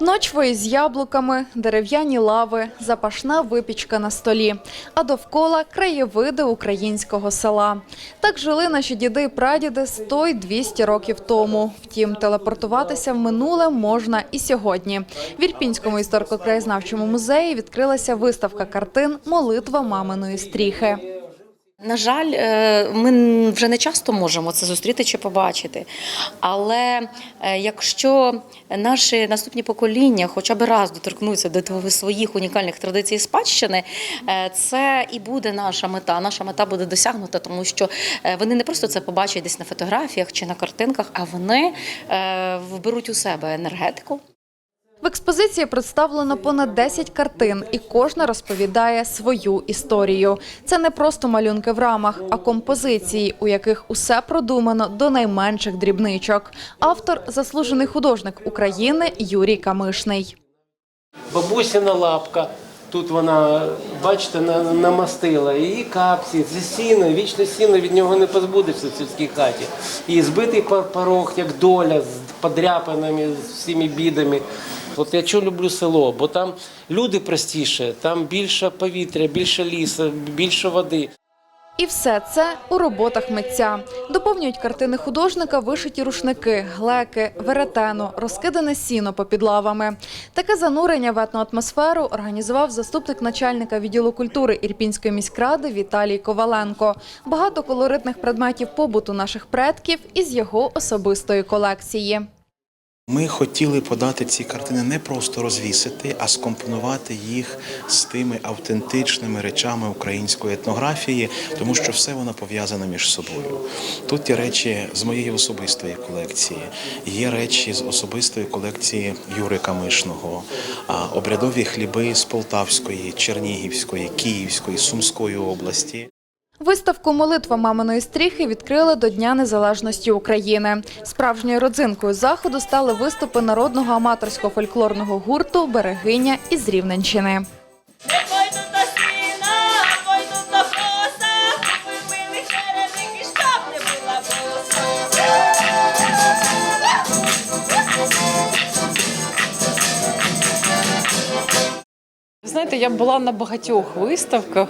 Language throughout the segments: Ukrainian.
Ночвої з яблуками, дерев'яні лави, запашна випічка на столі, а довкола краєвиди українського села. Так жили наші діди і прадіди 100 й 200 років тому. Втім, телепортуватися в минуле можна і сьогодні. В Ірпінському історико-краєзнавчому музеї відкрилася виставка картин Молитва маминої стріхи. На жаль, е, ми вже не часто можемо це зустріти чи побачити. Але е, якщо наші наступні покоління хоча б раз доторкнуться до своїх унікальних традицій спадщини, е, це і буде наша мета. Наша мета буде досягнута, тому що вони не просто це побачать десь на фотографіях чи на картинках, а вони вберуть у себе енергетику. В експозиції представлено понад 10 картин, і кожна розповідає свою історію. Це не просто малюнки в рамах, а композиції, у яких усе продумано до найменших дрібничок. Автор заслужений художник України Юрій Камишний. Бабусина лапка. Тут вона, бачите, на- намастила її капці, це сіно, вічне сіно від нього не позбудешся в сільській хаті. І збитий порог, як доля, з подряпинами, з всіми бідами. От я чого люблю село, бо там люди простіше, там більше повітря, більше лісу, більше води. І все це у роботах митця. Доповнюють картини художника вишиті рушники, глеки, веретено, розкидане сіно попід лавами. Таке занурення в етну атмосферу організував заступник начальника відділу культури Ірпінської міськради Віталій Коваленко. Багато колоритних предметів побуту наших предків із його особистої колекції. Ми хотіли подати ці картини не просто розвісити, а скомпонувати їх з тими автентичними речами української етнографії, тому що все воно пов'язане між собою. Тут є речі з моєї особистої колекції, є речі з особистої колекції Юри Камишного, обрядові хліби з Полтавської, Чернігівської, Київської, Сумської області. Виставку Молитва маминої стріхи відкрили до Дня Незалежності України. Справжньою родзинкою заходу стали виступи народного аматорського фольклорного гурту Берегиня із Рівненщини. Знаєте, я була на багатьох виставках,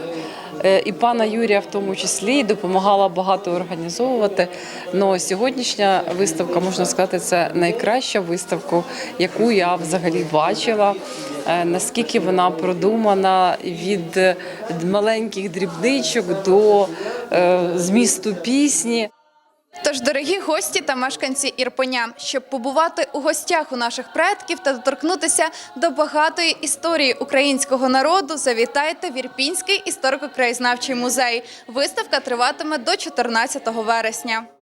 і пана Юрія в тому числі і допомагала багато організовувати. Но сьогоднішня виставка, можна сказати, це найкраща виставка, яку я взагалі бачила. Е, Наскільки вона продумана від маленьких дрібничок до е, змісту пісні. Тож, дорогі гості та мешканці Ірпеня, щоб побувати у гостях у наших предків та доторкнутися до багатої історії українського народу, завітайте в Ірпінський історико-краєзнавчий музей. Виставка триватиме до 14 вересня.